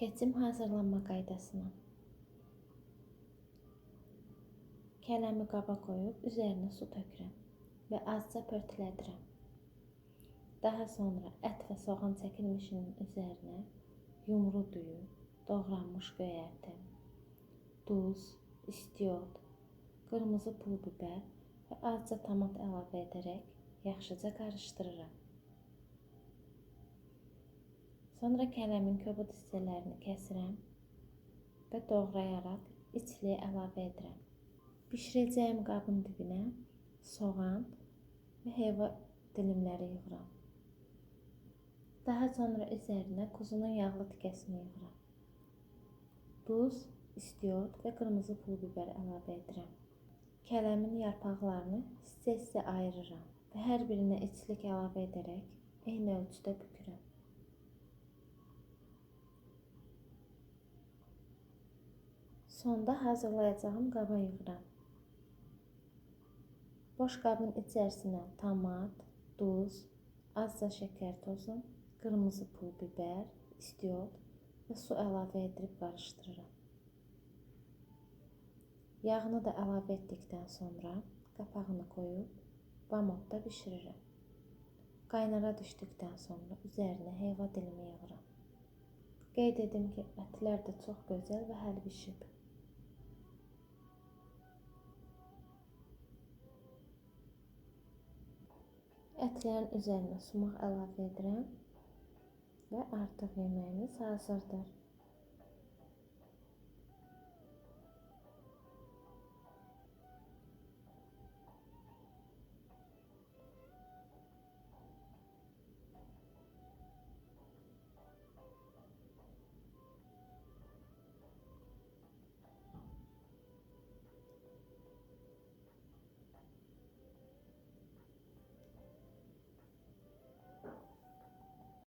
Keçim hazırlanma qaydasına. Kələmi qaba qoyub üzərinə su tökürəm və azca pörtlədirəm. Daha sonra ət və soğan çəkilmişinin üzərinə yumru düyü, doğranmış göyərti, duz, istiot, qırmızı pul biber və azca tomat əlavə edərək yaxşıca qarışdırıram. Sonra kələmin kobud hissələrini kəsirəm və doğrayaraq içliyə əlavə edirəm. Bişirəcəyim qabın dibinə soğan və heyva dilimləri yığıram. Daha sonra üzərinə quzunun yağlı tikəsini yığıram. Duz, istiot və qırmızı pul biber əlavə edirəm. Kələmin yarpaqlarını hissə-hissə ayırıram və hər birinə içlik əlavə edərək eyni ölçüdə bükürəm. Sonda hazırlayacağım qaba yığıram. Boş qabın içərisinə tomat, duz, azca şəkər tozu, qırmızı pul biber, istiot və su əlavə edib qarışdırıram. Yağını da əlavə etdikdən sonra qapağını qoyub bamodda bişirirəm. Qaynara düşdükdən sonra üzərinə heyva dilimi yığıram. Qeyd edim ki, ətlər də çox gözəl və həll Ətlərin üzərinə sumaq əlavə edirəm və artıq yeməyimiz hazırdır.